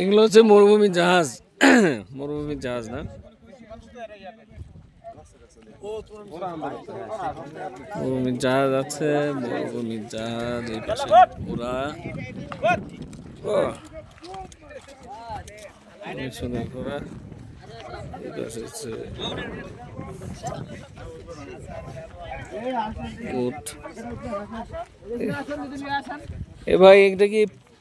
এগুলো হচ্ছে মরুভূমির জাহাজ। মরুভূমির জাহাজ না? মরুভূমির জাহাজ আছে মরুভূমির জাহাজ, এই পাশে ও অনেক সুন্দর ঘোড়া। এ ভাই, এটা কি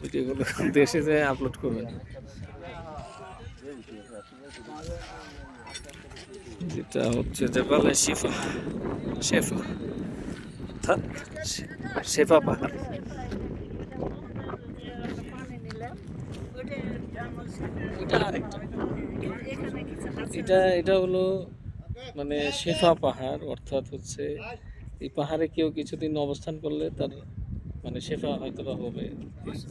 ভিডিও করে দেশে যায় আপলোড করবেন। যেটা হচ্ছে জাপালে শিফা। শেফা। অর্থাৎ শেফা পাহাড় এটা এটা হলো মানে শেফা পাহাড়, অর্থাৎ হচ্ছে এই পাহাড়ে কেউ কিছুদিন অবস্থান করলে তার মানে শেফা হয়তো বা হবে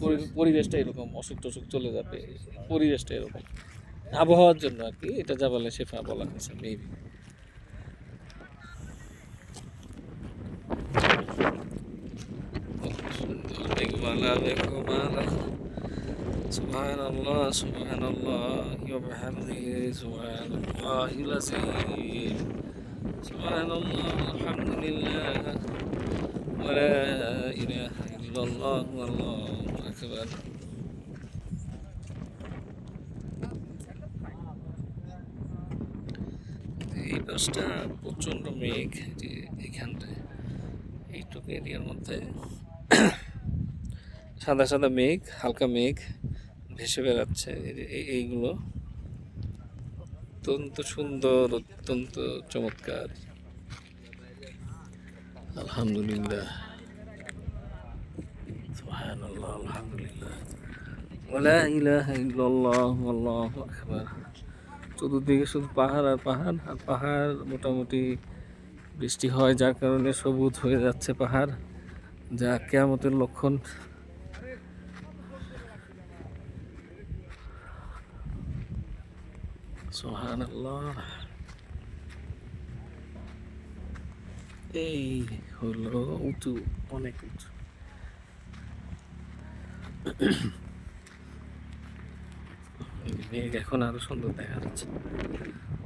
পরি- পরিবেশটা এরকম অসুখ টসুখ চলে যাবে পরিবেশটা এরকম আবহাওয়ার জন্য আর কি এটা জাবালে শেফা বলা হয়েছে মেবি মেঘমালা মেঘমালা سبحان الله سبحان الله وبحمده سبحان الله العظيم سبحان الله الحمد لله ولا إله إلا الله والله أكبر এই বাসটা প্রচণ্ড মেঘ যে এখানটায় এইটুকু এরিয়ার মধ্যে সাদা সাদা মেঘ হালকা মেঘ ভেসে বেড়াচ্ছে এই যে এই- এইগুলো অত্যন্ত সুন্দর অত্যন্ত চমৎকার আলহামদুলিল্লাহ সুবহানাল্লাহ চতুর্দিকে শুধু পাহাড় আর পাহাড় আর পাহাড় মোটামুটি বৃষ্টি হয়, যার কারণে সবুজ হয়ে যাচ্ছে পাহাড়। যা কেয়ামতের লক্ষণ। এই হলো উঁচু, অনেক উঁচু। মেঘ এখন আরও সুন্দর দেখা যাচ্ছে।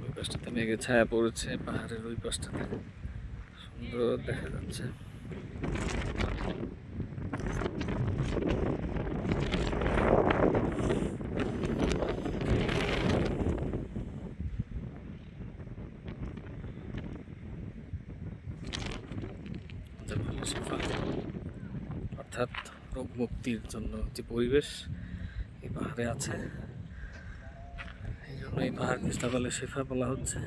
ওই পাশটাতে মেঘের ছায়া পড়েছে, পাহাড়ের ওই পাশটাতে সুন্দর দেখা যাচ্ছে। অর্থাৎ রোগ মুক্তির জন্য যে পরিবেশ এই পাহাড়ে আছে। এই জন্য এই পাহাড়কে জাবালে শেফা বলা হচ্ছে।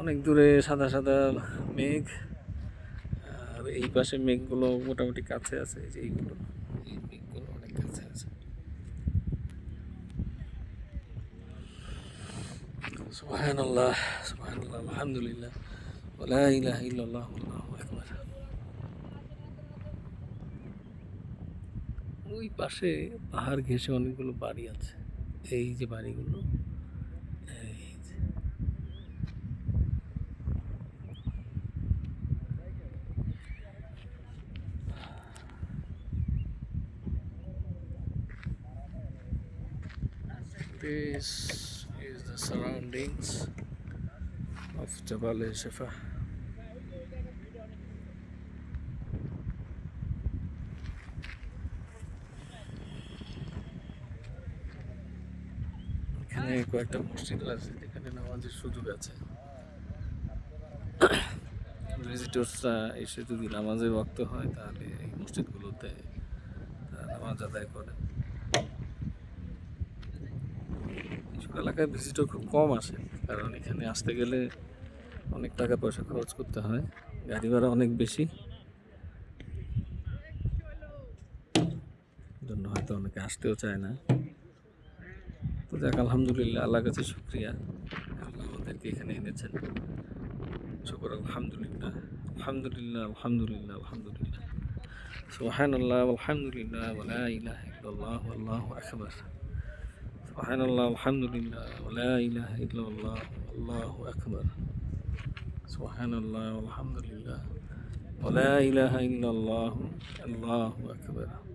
অনেক দূরে সাদা সাদা মেঘ, আর এই পাশে মেঘগুলো মোটামুটি কাছে আছে যে এইগুলো, এই মেঘগুলো অনেক কাছে আছে। আলহামদুলিল্লাহ আল্লাহু আকবার ওই পাশে পাহাড় ঘেঁষে অনেকগুলো বাড়ি আছে এই যে বাড়িগুলো। This is the surroundings of Jabal e এখানে কয়েকটা মসজিদ আছে, যেখানে নামাজের সুযোগ আছে। ভিজিটর্সরা এসে যদি নামাজের ওয়াক্ত হয়, তাহলে এই মসজিদগুলোতে নামাজ আদায় করে। এইসব এলাকায় ভিজিটর খুব কম আসে, কারণ এখানে আসতে গেলে অনেক টাকা পয়সা খরচ করতে হয়, গাড়ি ভাড়া অনেক বেশি। জন্য হয়তো অনেকে আসতেও চায় না। যাক, আলহামদুলিল্লাহ, আল্লাহর কাছে শুক্রিয়া। আল্লাহ আমাদেরকে এখানে এনেছেন। শুকর, আলহামদুলিল্লাহ আলহামদুলিল্লাহ আলহামদুলিল্লাহ আলহামদুলিল্লাহ। সুবহান আল্লাহ আলহামদুলিল্লাহ ওলা ইলাহ ইল্লাল্লাহ আল্লাহু আকবার। সুবহান আল্লাহ আলহামদুলিল্লাহ ওলা ইলাহ ইল্লাল্লাহ আল্লাহু আকবার। সুবহান আল্লাহ আলহামদুলিল্লাহ ওলা ইলাহা ইল্লাল্লাহ, আল্লাহু আকবার।